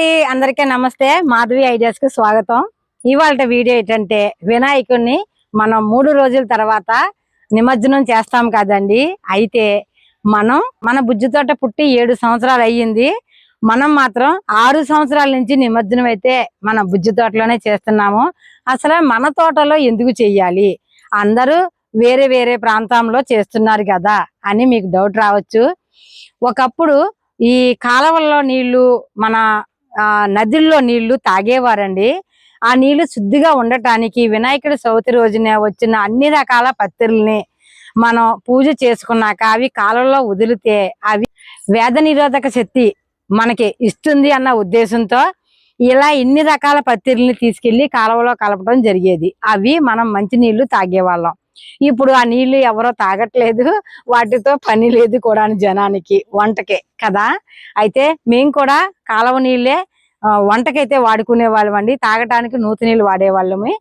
అండి అందరికీ నమస్తే. మాధవి ఐడియాస్కి స్వాగతం. ఇవాళ వీడియో ఏంటంటే వినాయకుడిని మనం మూడు రోజుల తర్వాత నిమజ్జనం చేస్తాం కదండి. అయితే మనం మన బుజ్జి తోట పుట్టి ఏడు సంవత్సరాలు అయ్యింది. మనం మాత్రం ఆరు సంవత్సరాల నుంచి నిమజ్జనం అయితే మన బుజ్జి తోటలోనే చేస్తున్నాము. అసలు మన తోటలో ఎందుకు చెయ్యాలి? అందరూ వేరే వేరే ప్రాంతంలో చేస్తున్నారు కదా అని మీకు డౌట్ రావచ్చు. ఒకప్పుడు ఈ కాలవల్లో నీళ్ళు మన నదుల్లో నీళ్ళు తాగేవారండి. ఆ నీళ్ళు శుద్ధిగా ఉండటానికి వినాయకుడి చవితి రోజున వచ్చిన అన్ని రకాల పత్తిల్ని మనం పూజ చేసుకున్నాక అవి కాలంలో వదిలితే అవి వేద నిరోధక శక్తి మనకి ఇస్తుంది అన్న ఉద్దేశంతో ఇలా ఇన్ని రకాల పత్తిల్ని తీసుకెళ్ళి కాలువలో కలపడం జరిగేది. అవి మనం మంచినీళ్ళు తాగేవాళ్ళం. ఇప్పుడు ఆ నీళ్ళు ఎవరో తాగట్లేదు వాటితో పని లేదు కూడా జనానికి వంటకే కదా? అయితే మేము కూడా కాలువ నీళ్ళే వంటకైతే వాడుకునే వాళ్ళం అండి. తాగటానికి నూతి నీళ్ళు వాడేవాళ్ళమి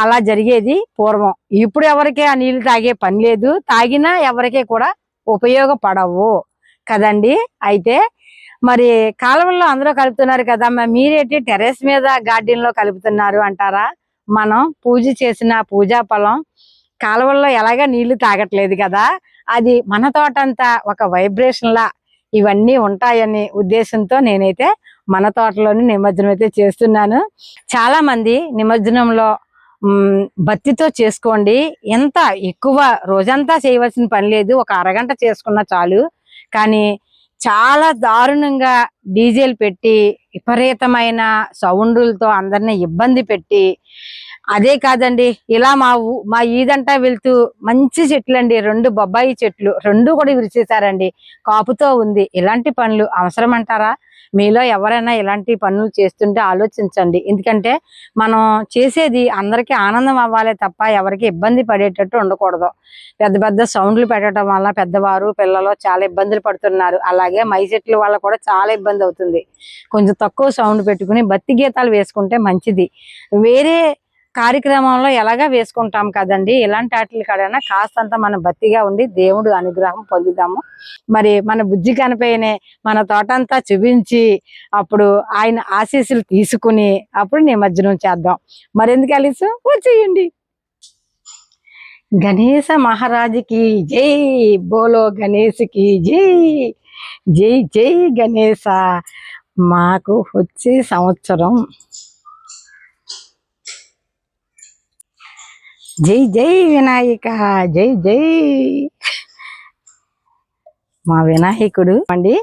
అలా జరిగేది పూర్వం. ఇప్పుడు ఎవరికే ఆ నీళ్ళు తాగే పని లేదు. తాగినా ఎవరికి కూడా ఉపయోగపడవు కదండి? అయితే మరి కాలువల్లో అందరూ కలుపుతున్నారు కదా మీరేంటి టెర్రస్ మీద గార్డెన్లో కలుపుతున్నారు అంటారా? మనం పూజ చేసిన పూజా ఫలం కాలువల్లో ఎలాగా నీళ్ళు తాగట్లేదు కదా అది మన తోటంతా ఒక వైబ్రేషన్లా ఇవన్నీ ఉంటాయని ఉద్దేశంతో నేనైతే మన తోటలోని నిమజ్జనం అయితే చేస్తున్నాను. చాలా మంది నిమజ్జనంలో బత్తితో చేసుకోండి. ఎంత ఎక్కువ రోజంతా చేయవలసిన పని లేదు ఒక అరగంట చేసుకున్నా చాలు. కానీ చాలా దారుణంగా డీజేలు పెట్టి విపరీతమైన సౌండ్లతో అందరిని ఇబ్బంది పెట్టి అదే కాదండి ఇలా మా ఊ మా ఈదంటా వెళ్తూ మంచి చెట్లు అండి రెండు బొబ్బాయి చెట్లు రెండు కూడా విరిచేశారండి. కాపుతో ఉంది. ఇలాంటి పనులు అవసరం అంటారా మీలో ఎవరైనా ఇలాంటి పనులు చేస్తుంటే ఆలోచించండి. ఎందుకంటే మనం చేసేది అందరికీ ఆనందం అవ్వాలి తప్ప ఎవరికి ఇబ్బంది పడేటట్టు ఉండకూడదు. పెద్ద పెద్ద సౌండ్లు పెట్టడం వల్ల పెద్దవారు పిల్లలు చాలా ఇబ్బందులు పడుతున్నారు. అలాగే మై చెట్ల వల్ల కూడా చాలా ఇబ్బంది అవుతుంది. కొంచెం తక్కువ సౌండ్ పెట్టుకుని భక్తి గీతాలు వేసుకుంటే మంచిది. వేరే కార్యక్రమంలో ఎలాగా వేసుకుంటాం కదండి? ఇలాంటి వాటి కాడైనా కాస్తంత మనం బతిగా ఉండి దేవుడు అనుగ్రహం పొందుదాము. మరి మన బుజ్జి కనిపోయినే మన తోటంతా చూపించి అప్పుడు ఆయన ఆశీస్సులు తీసుకుని అప్పుడు నిమజ్జనం చేద్దాం. మరెందుకు కలిసి వచ్చేయండి. గణేశ మహారాజుకి జై బోలో గణేష్కి జై జై జై గణేశ. మాకు వచ్చే సంవత్సరం జై జై వినాయక జై జై. మా వినాయకుడు అండి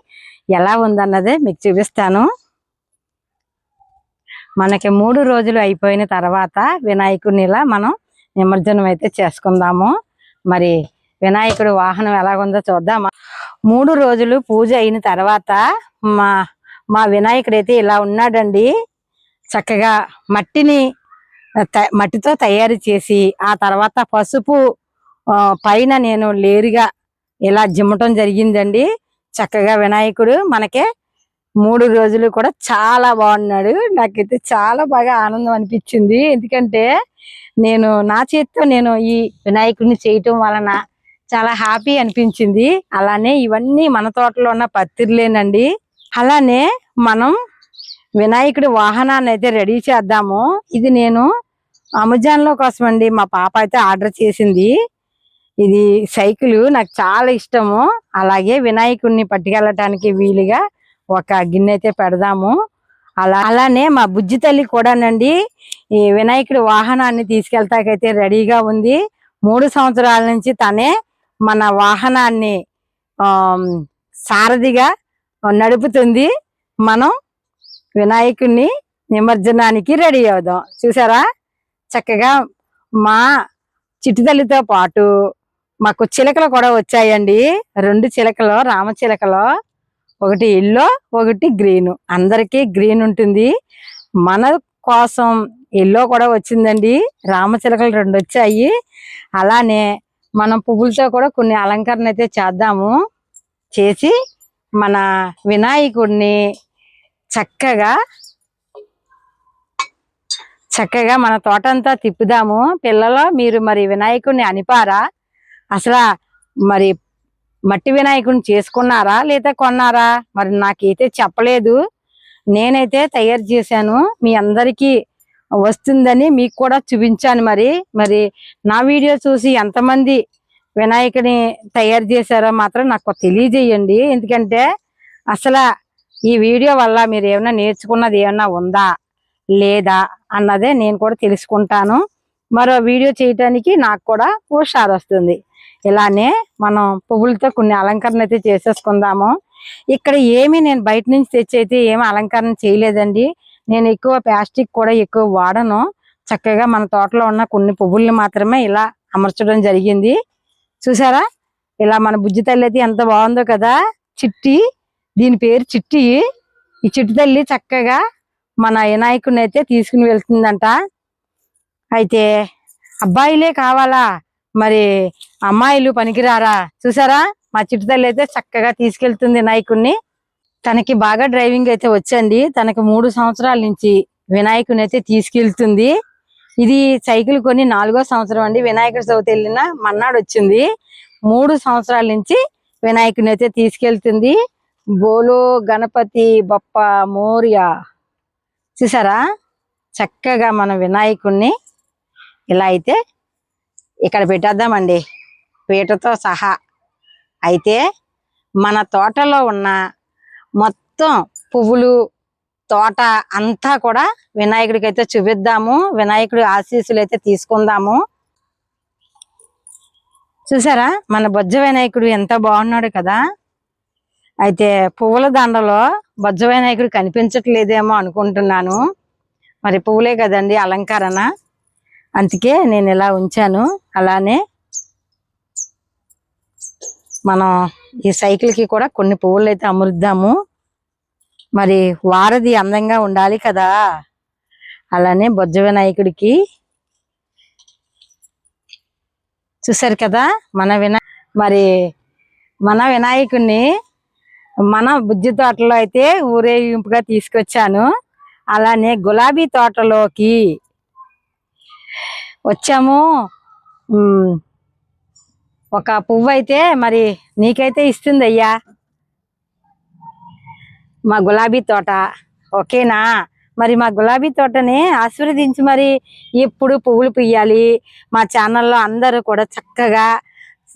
ఎలా ఉందన్నదే మీకు చూపిస్తాను. మనకి మూడు రోజులు అయిపోయిన తర్వాత వినాయకుడిని ఇలా మనం నిమజ్జనం అయితే చేసుకుందాము. మరి వినాయకుడు వాహనం ఎలాగుందో చూద్దామా? మూడు రోజులు పూజ అయిన తర్వాత మా మా వినాయకుడు అయితే ఇలా ఉన్నాడండి. చక్కగా మట్టిని మట్టితో తయారు చేసి ఆ తర్వాత పసుపు పైన నేను లేరుగా ఇలా జిమ్మటం జరిగిందండి. చక్కగా వినాయకుడు మనకే మూడు రోజులు కూడా చాలా బాగున్నాడు. నాకైతే చాలా బాగా ఆనందం అనిపించింది. ఎందుకంటే నేను నా చేతితో నేను ఈ వినాయకుడిని చేయటం వలన చాలా హ్యాపీ అనిపించింది. అలానే ఇవన్నీ మన తోటలో ఉన్న పత్తిర్లేనండి. అలానే మనం వినాయకుడి వాహనాన్ని అయితే రెడీ చేద్దాము. ఇది నేను అమెజాన్లో కోసం అండి మా పాప అయితే ఆర్డర్ చేసింది. ఇది సైకిల్ నాకు చాలా ఇష్టము. అలాగే వినాయకుడిని పట్టుకెళ్ళటానికి వీలుగా ఒక గిన్నె అయితే పెడదాము. అలా అలానే మా బుజ్జి తల్లి కూడానండి ఈ వినాయకుడి వాహనాన్ని తీసుకెళ్తాకైతే రెడీగా ఉంది. మూడు సంవత్సరాల నుంచి తనే మన వాహనాన్ని సారథిగా నడుపుతుంది. మనం వినాయకుడిని నిమజ్జనానికి రెడీ అవుదాం. చూసారా? చక్కగా మా చిట్టుతల్లితో పాటు మాకు చిలకలు కూడా వచ్చాయండి. రెండు చిలకలు రామ చిలకలు ఒకటి ఎల్లో ఒకటి గ్రీన్. అందరికీ గ్రీన్ ఉంటుంది. మన కోసం ఎల్లో కూడా వచ్చిందండి. రామ చిలకలు రెండు వచ్చాయి. అలానే మనం పువ్వులతో కూడా కొన్ని అలంకరణ అయితే చేద్దాము. చేసి మన వినాయకుడిని చక్కగా చక్కగా మన తోటంతా తిప్పుదాము. పిల్లలు మీరు మరి వినాయకుడిని అనిపారా? అసలు మరి మట్టి వినాయకుడిని చేసుకున్నారా లేదా కొన్నారా? మరి నాకైతే చెప్పలేదు. నేనైతే తయారు చేశాను. మీ అందరికీ వస్తుందని మీకు కూడా చూపించాను మరి. మరి నా వీడియో చూసి ఎంతమంది వినాయకుని తయారు చేశారో మాత్రం నాకు తెలియజేయండి. ఎందుకంటే అసలు ఈ వీడియో వల్ల మీరు ఏమైనా నేర్చుకున్నది ఏమైనా ఉందా? లేదా అన్నదే నేను కూడా తెలుసుకుంటాను. మరో వీడియో చేయటానికి నాకు కూడా హుషారు వస్తుంది. ఇలానే మనం పువ్వులతో కొన్ని అలంకరణ అయితే చేసేసుకుందాము. ఇక్కడ ఏమి నేను బయట నుంచి తెచ్చి అయితే ఏమి అలంకరణ చేయలేదండి. నేను ఎక్కువ ప్లాస్టిక్ కూడా ఎక్కువ వాడను. చక్కగా మన తోటలో ఉన్న కొన్ని పువ్వుల్ని మాత్రమే ఇలా అమర్చడం జరిగింది. చూసారా? ఇలా మన బుజ్జి తల్లి అయితే ఎంత బాగుందో కదా? చిట్టి దీని పేరు చిట్టి. ఈ చిట్టి తల్లి చక్కగా మన వినాయకుడిని అయితే తీసుకుని వెళ్తుందంట. అయితే అబ్బాయిలే కావాలా? మరి అమ్మాయిలు పనికిరారా? చూసారా? మా చిట్టుదల్లి అయితే చక్కగా తీసుకెళ్తుంది వినాయకుడిని. తనకి బాగా డ్రైవింగ్ అయితే వచ్చండి. తనకి మూడు సంవత్సరాల నుంచి వినాయకుని అయితే తీసుకెళ్తుంది. ఇది సైకిల్ కొని నాలుగో సంవత్సరం అండి. వినాయకుడి చవితి వెళ్ళిన మన్నాడు వచ్చింది. మూడు సంవత్సరాల నుంచి వినాయకుని అయితే తీసుకెళ్తుంది. బోలో గణపతి బప్ప మోరియా. చూసారా? చక్కగా మన వినాయకుడిని ఇలా అయితే ఇక్కడ పెట్టేద్దామండి. పీటతో సహా. అయితే మన తోటలో ఉన్న మొత్తం పువ్వులు తోట అంతా కూడా వినాయకుడికి అయితే చూపిద్దాము. వినాయకుడి ఆశీస్సులు అయితే తీసుకుందాము. చూసారా? మన బొజ్జ వినాయకుడు ఎంత బాగున్నాడు కదా? అయితే పువ్వుల దండలో బొజ్జ వినాయకుడు కనిపించట్లేదేమో అనుకుంటున్నాను. మరి పువ్వులే కదండి అలంకరణ. అందుకే నేను ఇలా ఉంచాను. అలానే మనం ఈ సైకిల్కి కూడా కొన్ని పువ్వులు అయితే అమరుద్దాము. మరి వారధి అందంగా ఉండాలి కదా. అలానే బొజ్జ వినాయకుడికి చూసారు కదా మన వినా మరి మన వినాయకుడిని మన బుజ్జి తోటలో అయితే ఊరేగింపుగా తీసుకొచ్చాను. అలానే గులాబీ తోటలోకి వచ్చాము. ఒక పువ్వు అయితే మరి నీకైతే ఇస్తుంది అయ్యా మా గులాబీ తోట ఓకేనా? మరి మా గులాబీ తోటని ఆశీర్వదించి మరి ఎప్పుడు పువ్వులు పుయ్యాలి మా ఛానల్లో అందరూ కూడా చక్కగా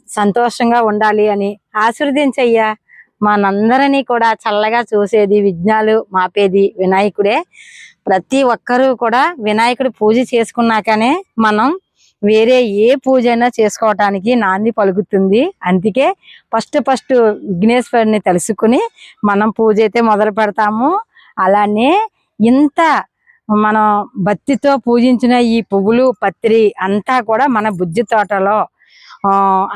సంతోషంగా ఉండాలి అని ఆశీర్వదించయ్యా. మనందరినీ కూడా చల్లగా చూసేది విఘ్నాలు మాపేది వినాయకుడే. ప్రతి ఒక్కరూ కూడా వినాయకుడి పూజ చేసుకున్నాకనే మనం వేరే ఏ పూజ అయినా చేసుకోవటానికి నాంది పలుకుతుంది. అందుకే ఫస్ట్ ఫస్ట్ విఘ్నేశ్వరుని తెలుసుకుని మనం పూజ అయితే మొదలు పెడతాము. అలానే ఇంత మనం భక్తితో పూజించిన ఈ పువ్వులు పత్రి అంతా కూడా మన బుజ్జి తోటలో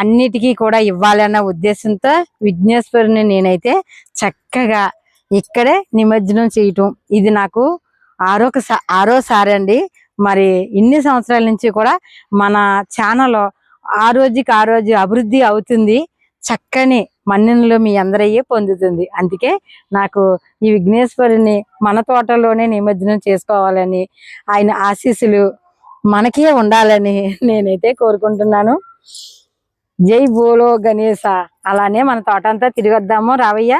అన్నిటికీ కూడా ఇవ్వాలన్న ఉద్దేశంతో విఘ్నేశ్వరుని నేనైతే చక్కగా ఇక్కడే నిమజ్జనం చేయటం. ఇది నాకు ఆరోక ఆరోసారి అండి. మరి ఇన్ని సంవత్సరాల నుంచి కూడా మన ఛానల్ ఆ రోజుకి ఆ రోజు అభివృద్ధి అవుతుంది. చక్కని మన్ననలు మీ అందరయ్యే పొందుతుంది. అందుకే నాకు ఈ విఘ్నేశ్వరుని మన తోటలోనే నిమజ్జనం చేసుకోవాలని ఆయన ఆశీస్సులు మనకే ఉండాలని నేనైతే కోరుకుంటున్నాను. జై బోలో గణేశ. అలానే మన తోట అంతా తిరిగొద్దాము రావయ్య.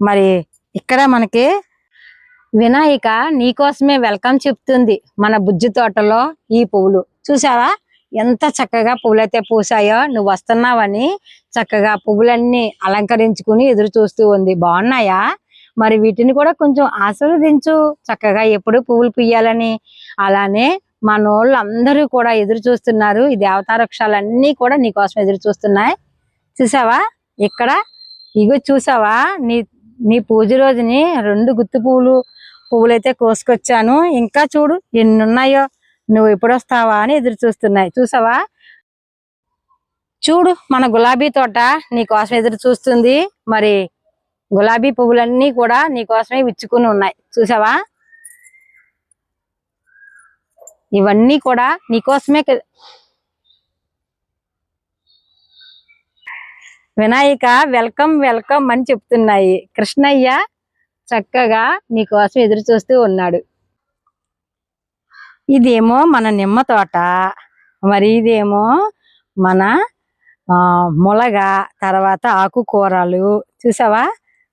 మరి ఇక్కడ మనకి వినాయక నీకోసమే వెల్కమ్ చెప్తుంది మన బుజ్జి తోటలో ఈ పువ్వులు. చూసావా ఎంత చక్కగా పువ్వులైతే పూసాయో నువ్వు వస్తున్నావని చక్కగా పువ్వులన్నీ అలంకరించుకుని ఎదురు చూస్తూ ఉంది. బాగున్నాయా? మరి వీటిని కూడా కొంచెం ఆశీర్వదించు. చక్కగా ఎప్పుడు పువ్వులు పుయ్యాలని అలానే మనోళ్ళు అందరూ కూడా ఎదురు చూస్తున్నారు. ఈ దేవతావృక్షాలన్నీ కూడా నీకోసం ఎదురు చూస్తున్నాయి. చూసావా? ఇక్కడ ఇగో చూసావా? నీ నీ పూజ రోజుని రెండు గుత్తి పువ్వులు పువ్వులైతే కోసుకొచ్చాను. ఇంకా చూడు ఎన్ని ఉన్నాయో నువ్వు ఎప్పుడు వస్తావా అని ఎదురు చూస్తున్నాయి. చూసావా? చూడు మన గులాబీ తోట నీకోసం ఎదురు చూస్తుంది. మరి గులాబీ పువ్వులన్నీ కూడా నీ కోసమే విచ్చుకుని ఉన్నాయి. చూసావా? ఇవన్నీ కూడా నీకోసమే వినాయక వెల్కమ్ వెల్కమ్ అని చెప్తున్నాయి. కృష్ణయ్య చక్కగా నీకోసం ఎదురు చూస్తూ ఉన్నాడు. ఇదేమో మన నిమ్మ తోట. మరి ఇదేమో మన ఆ, ములగ తర్వాత ఆకుకూరలు. చూసావా?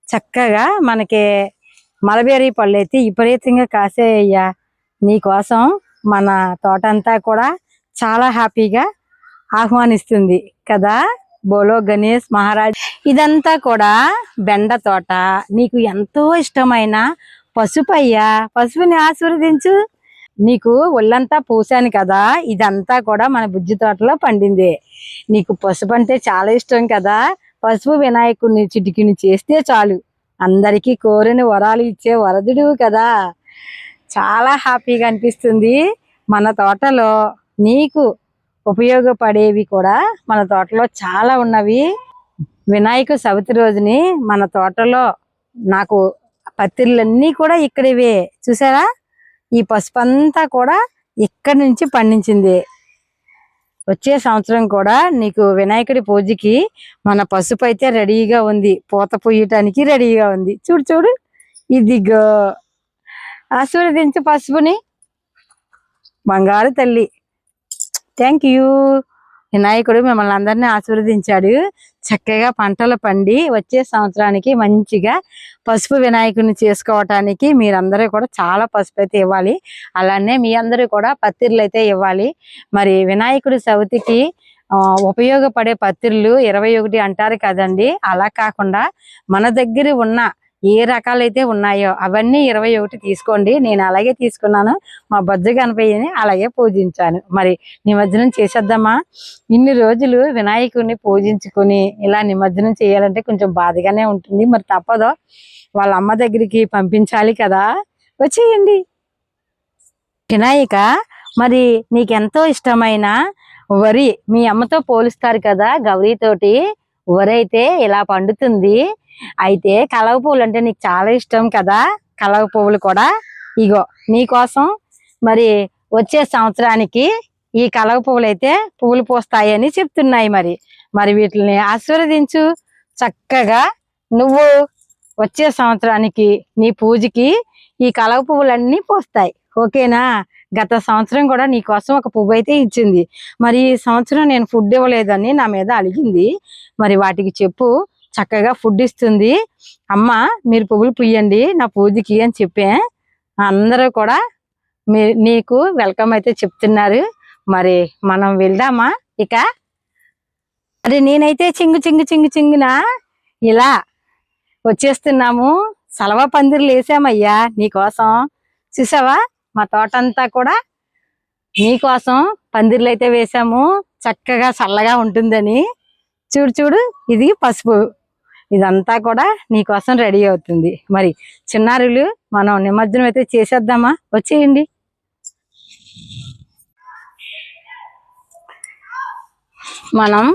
చక్కగా మనకి మలబేరి పళ్ళు అయితే విపరీతంగా కాసేయ్యా. నీకోసం మన తోట అంతా కూడా చాలా హ్యాపీగా ఆహ్వానిస్తుంది కదా బోలో గణేష్ మహారాజ్. ఇదంతా కూడా బెండ తోట. నీకు ఎంతో ఇష్టమైన పసుపయ్యా. పసుపుని ఆశీర్వదించు. నీకు ఒళ్ళంతా పూసాను కదా. ఇదంతా కూడా మన బుజ్జి తోటలో పండింది. నీకు పసుపు అంటే చాలా ఇష్టం కదా. పసుపు వినాయకుడిని చిటికిని చేస్తే చాలు. అందరికీ కోరిన వరాలు ఇచ్చే వరదుడు కదా. చాలా హ్యాపీగా అనిపిస్తుంది. మన తోటలో నీకు ఉపయోగపడేవి కూడా మన తోటలో చాలా ఉన్నవి. వినాయక చవితి రోజుని మన తోటలో నాకు పత్తిళ్ళన్నీ కూడా ఇక్కడివే. చూసారా? ఈ పసుపు అంతా కూడా ఇక్కడి నుంచి పండించింది. వచ్చే సంవత్సరం కూడా నీకు వినాయకుడి పూజకి మన పసుపు అయితే రెడీగా ఉంది. పూత పూయటానికి రెడీగా ఉంది. చూడు చూడు. ఇదిగో. ఆశీర్వదించు పసుపుని. బంగారు తల్లి. థ్యాంక్ యూ వినాయకుడు మిమ్మల్ని అందరినీ ఆశీర్వదించాడు. చక్కగా పంటలు పండి వచ్చే సంవత్సరానికి మంచిగా పసుపు వినాయకుడిని చేసుకోవటానికి మీరందరూ కూడా చాలా పసుపు అయితే ఇవ్వాలి. అలానే మీ అందరూ కూడా పత్తిర్లు అయితే ఇవ్వాలి. మరి వినాయకుడి చవితికి ఉపయోగపడే పత్తిర్లు ఇరవై ఒకటి అంటారు కదండి. అలా కాకుండా మన దగ్గర ఉన్న ఏ రకాలైతే ఉన్నాయో అవన్నీ ఇరవై ఒకటి తీసుకోండి. నేను అలాగే తీసుకున్నాను. మా బొజ్జ గణపయ్యని అలాగే పూజించాను. మరి నిమజ్జనం చేసేద్దామా? ఇన్ని రోజులు వినాయకుడిని పూజించుకుని ఇలా నిమజ్జనం చేయాలంటే కొంచెం బాధగానే ఉంటుంది. మరి తప్పదు. వాళ్ళ అమ్మ దగ్గరికి పంపించాలి కదా. వచ్చేయండి. వినాయక మరి నీకెంతో ఇష్టమైన వరి మీ అమ్మతో పోలుస్తారు కదా గౌరీతోటి వరి అయితే ఇలా పండుతుంది. అయితే కలవ పువ్వులు అంటే నీకు చాలా ఇష్టం కదా? కలవ పువ్వులు కూడా. ఇగో నీకోసం మరి వచ్చే సంవత్సరానికి ఈ కలవ పువ్వులు అయితే పువ్వులు పోస్తాయని చెప్తున్నాయి మరి. మరి వీటిని ఆశీర్వదించు. చక్కగా నువ్వు వచ్చే సంవత్సరానికి నీ పూజకి ఈ కలవ పువ్వులన్నీ పోస్తాయి. ఓకేనా? గత సంవత్సరం కూడా నీ కోసం ఒక పువ్వు అయితే ఇచ్చింది. మరి ఈ సంవత్సరం నేను ఫుడ్ ఇవ్వలేదని నా మీద అలిగింది. మరి వాటికి చెప్పు చక్కగా ఫుడ్ ఇస్తుంది. అమ్మ మీరు పువ్వులు పుయ్యండి నా పూజకి అని చెప్పే. అందరూ కూడా మీ నీకు వెల్కమ్ అయితే చెప్తున్నారు. మరి మనం వెళ్దామా? ఇక? మరి నేనైతే చింగు చింగు చింగు చింగున? ఇలా వచ్చేస్తున్నాము. సలవా పందిర్లు వేసామయ్యా నీకోసం చూసావా? మా తోట అంతా కూడా నీకోసం పందిర్లు అయితే వేసాము. చక్కగా చల్లగా ఉంటుందని. చూడు చూడు ఇది పసుపు. ఇదంతా కూడా నీకోసం రెడీ అవుతుంది. మరి చిన్నారులు మనం నిమజ్జనం అయితే చేసేద్దామా? వచ్చేయండి. మనం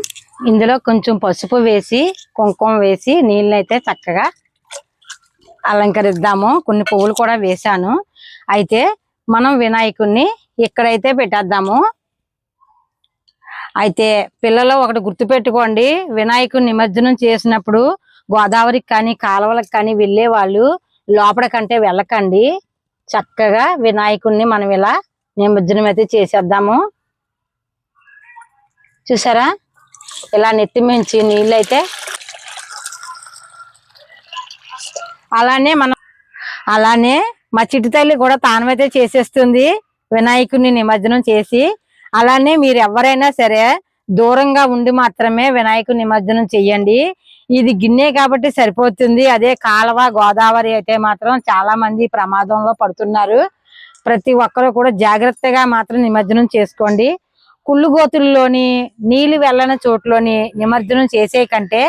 ఇందులో కొంచెం పసుపు వేసి కుంకుమ వేసి నీళ్ళైతే చక్కగా అలంకరిద్దాము. కొన్ని పువ్వులు కూడా వేశాను. అయితే మనం వినాయకుడిని ఇక్కడైతే పెట్టేద్దాము. అయితే పిల్లలు ఒకటి గుర్తుపెట్టుకోండి వినాయకుడు నిమజ్జనం చేసినప్పుడు గోదావరికి కానీ కాలువలకు కానీ వెళ్ళే వాళ్ళు లోపల కంటే వెళ్ళకండి. చక్కగా వినాయకుడిని మనం ఇలా నిమజ్జనం అయితే చేసేద్దాము. చూసారా? ఇలా నెత్తి మించి నీళ్ళైతే అలానే మనం అలానే మా చిట్టి తల్లి కూడా తానమైతే చేసేస్తుంది వినాయకుడిని నిమజ్జనం చేసి. అలానే మీరు ఎవరైనా సరే దూరంగా ఉండి మాత్రమే వినాయకుడి నిమజ్జనం చెయ్యండి. ఇది గిన్నె కాబట్టి సరిపోతుంది. అదే కాలువ గోదావరి అయితే మాత్రం చాలా మంది ప్రమాదంలో పడుతున్నారు. ప్రతి ఒక్కరూ కూడా జాగ్రత్తగా మాత్రం నిమజ్జనం చేసుకోండి. కుళ్ళుగోతుల్లోని నీళ్ళు వెళ్ళని చోట్లోని నిమజ్జనం చేసే కంటే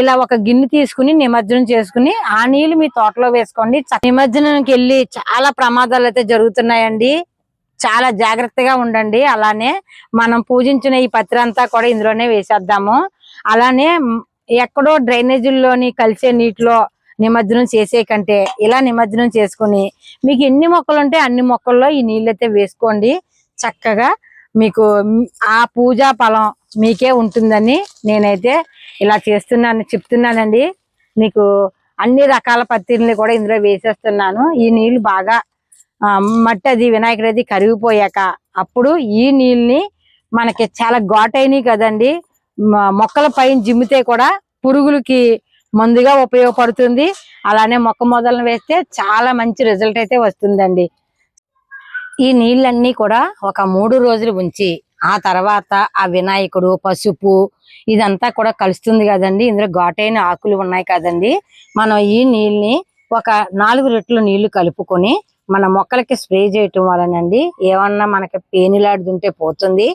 ఇలా ఒక గిన్నె తీసుకుని నిమజ్జనం చేసుకుని ఆ నీళ్ళు మీ తోటలో వేసుకోండి. నిమజ్జనంకి నిమజ్జనానికి వెళ్ళి చాలా ప్రమాదాలు అయితే జరుగుతున్నాయండి. చాలా జాగ్రత్తగా ఉండండి. అలానే మనం పూజించిన ఈ పత్రి అంతా కూడా ఇందులోనే వేసేద్దాము. అలానే ఎక్కడో డ్రైనేజీల్లోని కలిసే నీటిలో నిమజ్జనం చేసే కంటే ఇలా నిమజ్జనం చేసుకుని మీకు ఎన్ని మొక్కలు ఉంటే అన్ని మొక్కల్లో ఈ నీళ్ళు అయితే వేసుకోండి. చక్కగా మీకు ఆ పూజా ఫలం మీకే ఉంటుందని నేనైతే ఇలా చేస్తున్నాను చెప్తున్నానండి. మీకు అన్ని రకాల పత్తిల్ని కూడా ఇందులో వేసేస్తున్నాను. ఈ నీళ్ళు బాగా మట్టి అది వినాయకుడు అది కరిగిపోయాక అప్పుడు ఈ నీళ్ళని మనకి చాలా ఘాటైనవి కదండి. మొక్కల పైన జిమ్మితే కూడా పురుగులకి మందుగా ఉపయోగపడుతుంది. అలానే మొక్క మొదలను వేస్తే చాలా మంచి రిజల్ట్ అయితే వస్తుందండి. ఈ నీళ్ళన్నీ కూడా ఒక మూడు రోజులు ఉంచి ఆ తర్వాత ఆ వినాయకుడు పసుపు ఇదంతా కూడా కలుస్తుంది కదండి. ఇందులో ఘాటైన ఆకులు ఉన్నాయి కదండి. మనం ఈ నీళ్ళని ఒక నాలుగు రెట్లు నీళ్ళు కలుపుకొని మన మొక్కలకి స్ప్రే చేయటం వలనండి ఏమన్నా మనకి పేనిలాడుతుంటే పోతుంది.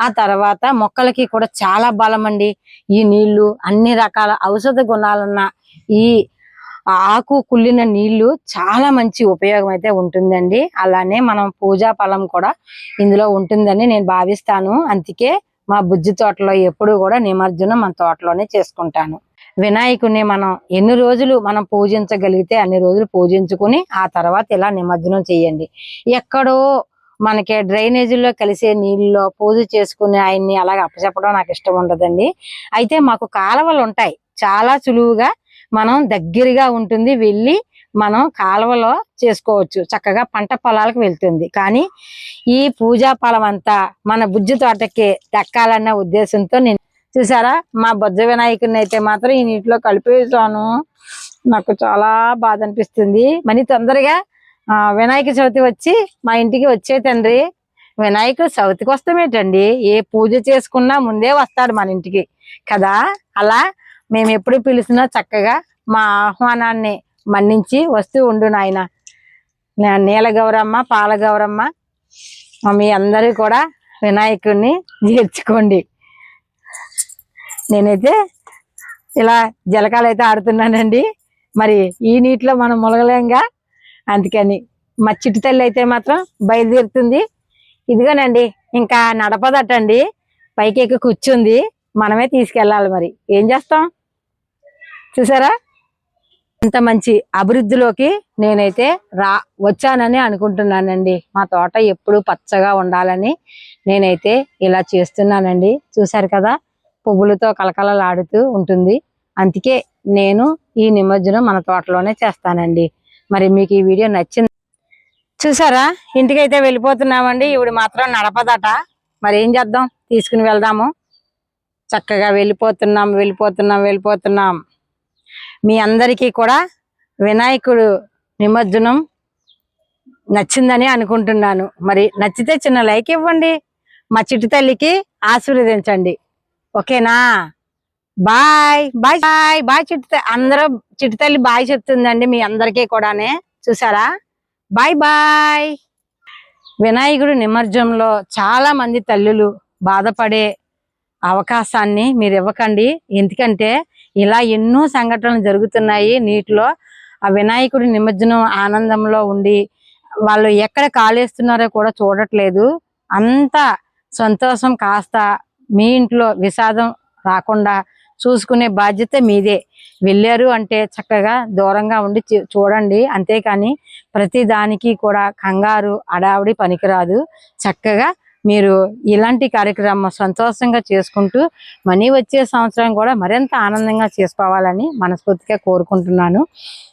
ఆ తర్వాత మొక్కలకి కూడా చాలా బలం అండి ఈ నీళ్ళు అన్ని రకాల ఔషధ గుణాలున్న ఈ ఆకు కుళ్ళిన నీళ్ళు చాలా మంచి ఉపయోగం అయితే ఉంటుందండి. అలానే మనం పూజా ఫలం కూడా ఇందులో ఉంటుందని నేను భావిస్తాను. అందుకే మా బుజ్జి తోటలో ఎప్పుడు కూడా నిమజ్జనం మన తోటలోనే చేసుకుంటాను. వినాయకుడిని మనం ఎన్ని రోజులు మనం పూజించగలిగితే అన్ని రోజులు పూజించుకుని ఆ తర్వాత ఇలా నిమజ్జనం చేయండి. ఎక్కడో మనకి డ్రైనేజీల్లో కలిసే నీళ్ళలో పూజ చేసుకుని ఆయన్ని అలాగ అప్పచెప్పడం నాకు ఇష్టం ఉండదండి. అయితే మాకు కాలువలు ఉంటాయి. చాలా సులువుగా మనం దగ్గరగా ఉంటుంది వెళ్ళి మనం కాలువలో చేసుకోవచ్చు. చక్కగా పంట పొలాలకు వెళ్తుంది. కానీ ఈ పూజా ఫలం అంతా మన బుజ్జి తోటకి దక్కాలన్న ఉద్దేశంతో నేను చూసారా? మా బొజ్జ వినాయకుడిని అయితే మాత్రం ఈ నీటిలో కలిపేసాను నాకు చాలా బాధ అనిపిస్తుంది. మరి తొందరగా వినాయక చవితి వచ్చి మా ఇంటికి వచ్చే తండ్రి వినాయకుడు చవితికి వస్తామేటండి ఏ పూజ చేసుకున్నా ముందే వస్తాడు మన ఇంటికి. కదా? అలా మేము ఎప్పుడు పిలిచినా చక్కగా మా ఆహ్వానాన్ని మన్నించి వస్తూ ఉండు నాయన. నీల గౌరమ్మ పాల గౌరమ్మ మీ అందరూ కూడా వినాయకుడిని చేర్చుకోండి. నేనైతే ఇలా జలకాలు అయితే ఆడుతున్నానండి. మరి ఈ నీటిలో మనం ములగలేంగా? అందుకని మా చిట్టు తల్లి అయితే మాత్రం బయలుదేరుతుంది. ఇదిగోనండి ఇంకా నడపదటండి. పైకి ఎక్కి కూర్చుంది. మనమే తీసుకెళ్ళాలి మరి. ఏం చేస్తాం? చూసారా? ఇంత మంచి అభివృద్ధిలోకి నేనైతే రా వచ్చానని అనుకుంటున్నానండి. మా తోట ఎప్పుడు పచ్చగా ఉండాలని నేనైతే ఇలా చేస్తున్నానండి. చూసారు కదా? పువ్వులతో కలకలలాడుతూ ఉంటుంది. అందుకే నేను ఈ నిమజ్జనం మన తోటలోనే చేస్తానండి. మరి మీకు ఈ వీడియో నచ్చింది చూసారా? ఇంటికైతే వెళ్ళిపోతున్నామండి. ఇవిడు మాత్రం నడపదట. మరి ఏం చేద్దాం? తీసుకుని వెళ్దాము. చక్కగా వెళ్ళిపోతున్నాం వెళ్ళిపోతున్నాం వెళ్ళిపోతున్నాం. మీ అందరికీ కూడా వినాయకుడు నిమజ్జనం నచ్చిందని అనుకుంటున్నాను. మరి నచ్చితే చిన్న లైక్ ఇవ్వండి. మా చిట్టి తల్లికి ఆశీర్వదించండి. ఓకేనా? బాయ్. బాయ్. బాయ్. బాయ్ చిట్టి అందరూ చిట్టి తల్లి బాయ్ చెప్తుందండి మీ అందరికీ కూడానే. చూసారా? Bye bye. వినాయకుడు నిమజ్జనంలో చాలా మంది తల్లులు బాధపడే అవకాశాన్ని మీరు ఇవ్వకండి. ఎందుకంటే ఇలా ఎన్నో సంఘటనలు జరుగుతున్నాయి నీటిలో. ఆ వినాయకుడి నిమజ్జనం ఆనందంలో ఉండి వాళ్ళు ఎక్కడ కాలేస్తున్నారో కూడా చూడట్లేదు. అంత సంతోషం కాస్త మీ ఇంట్లో విషాదం రాకుండా చూసుకునే బాధ్యత మీదే. వెళ్ళారు అంటే చక్కగా దూరంగా ఉండి చూడండి. అంతేకాని ప్రతి దానికి కూడా కంగారు అడావిడి పనికిరాదు. చక్కగా మీరు ఇలాంటి కార్యక్రమం సంతోషంగా చేసుకుంటూ మనీ వచ్చే సంవత్సరం కూడా మరింత ఆనందంగా చేసుకోవాలని మనస్ఫూర్తిగా కోరుకుంటున్నాను.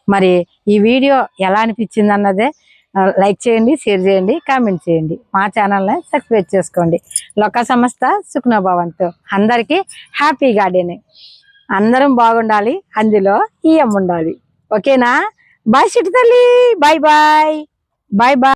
మరి ఈ వీడియో ఎలా అనిపించింది అన్నదే లైక్ చేయండి షేర్ చేయండి కామెంట్ చేయండి. మా ఛానల్ని సబ్స్క్రైబ్ చేసుకోండి. లోక సంస్థ సుఖ్నభావంతో. అందరికీ హ్యాపీ గార్డెన్. అందరం బాగుండాలి అందులో ఈ ఉండాలి. ఓకేనా? బాయ్ సిట్టి తల్లి. Bye bye. Bye bye.